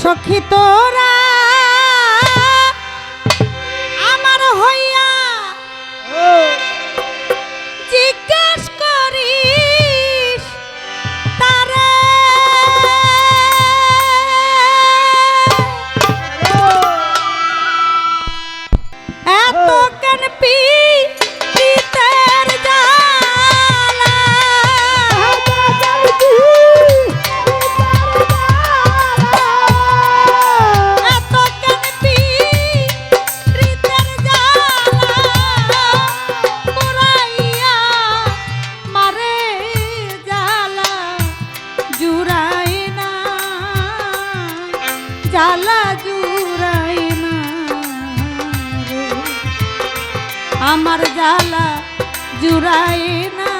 সখী তোরা আমার জ্বালা জুড়ায় না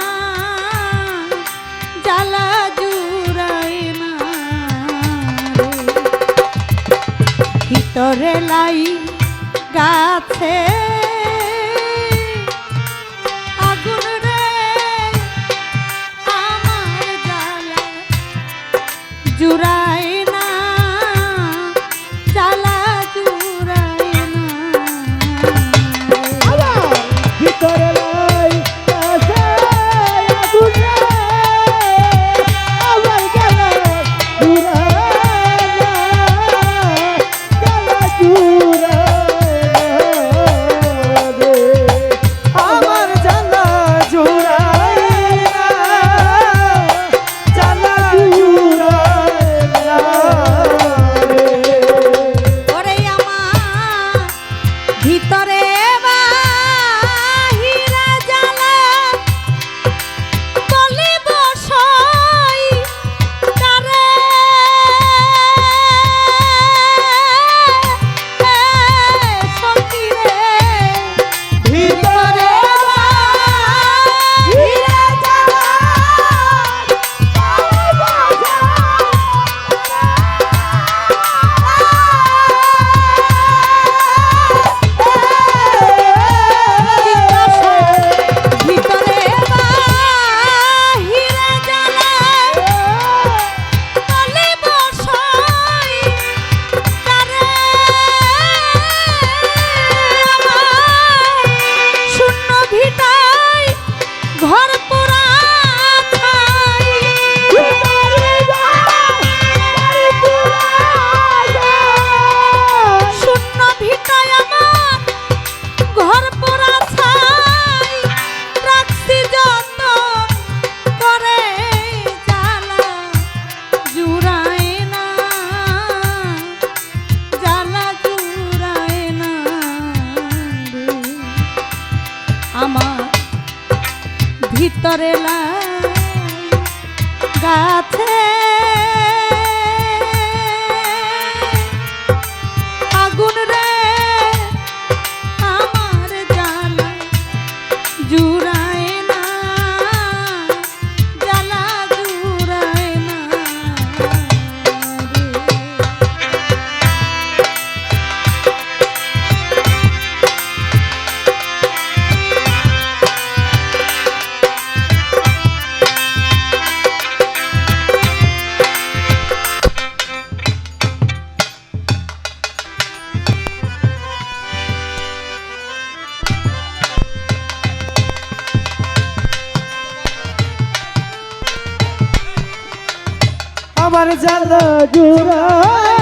জ্বালা জুড়ায় না ভিতরে লাই গাছে আমার ভিতরে লা গাথে আমার জানা জুড়া